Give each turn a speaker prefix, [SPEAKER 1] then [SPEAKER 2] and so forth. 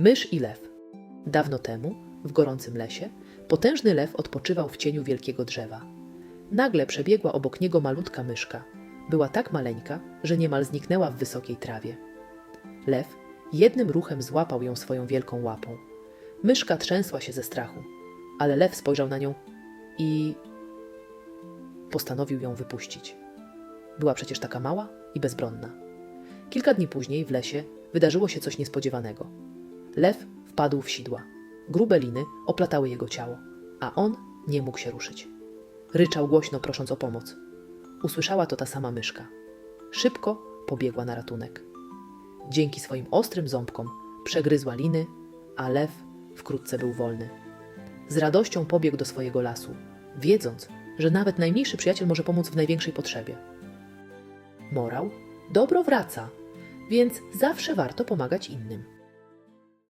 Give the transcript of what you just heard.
[SPEAKER 1] Mysz i lew. Dawno temu, w gorącym lesie, potężny lew odpoczywał w cieniu wielkiego drzewa. Nagle przebiegła obok niego malutka myszka. Była tak maleńka, że niemal zniknęła w wysokiej trawie. Lew jednym ruchem złapał ją swoją wielką łapą. Myszka trzęsła się ze strachu, ale lew spojrzał na nią i postanowił ją wypuścić. Była przecież taka mała i bezbronna. Kilka dni później w lesie wydarzyło się coś niespodziewanego. Lew wpadł w sidła. Grube liny oplatały jego ciało, a on nie mógł się ruszyć. Ryczał głośno, prosząc o pomoc. Usłyszała to ta sama myszka. Szybko pobiegła na ratunek. Dzięki swoim ostrym ząbkom przegryzła liny, a lew wkrótce był wolny. Z radością pobiegł do swojego lasu, wiedząc, że nawet najmniejszy przyjaciel może pomóc w największej potrzebie. Morał: Dobro wraca, więc zawsze warto pomagać innym.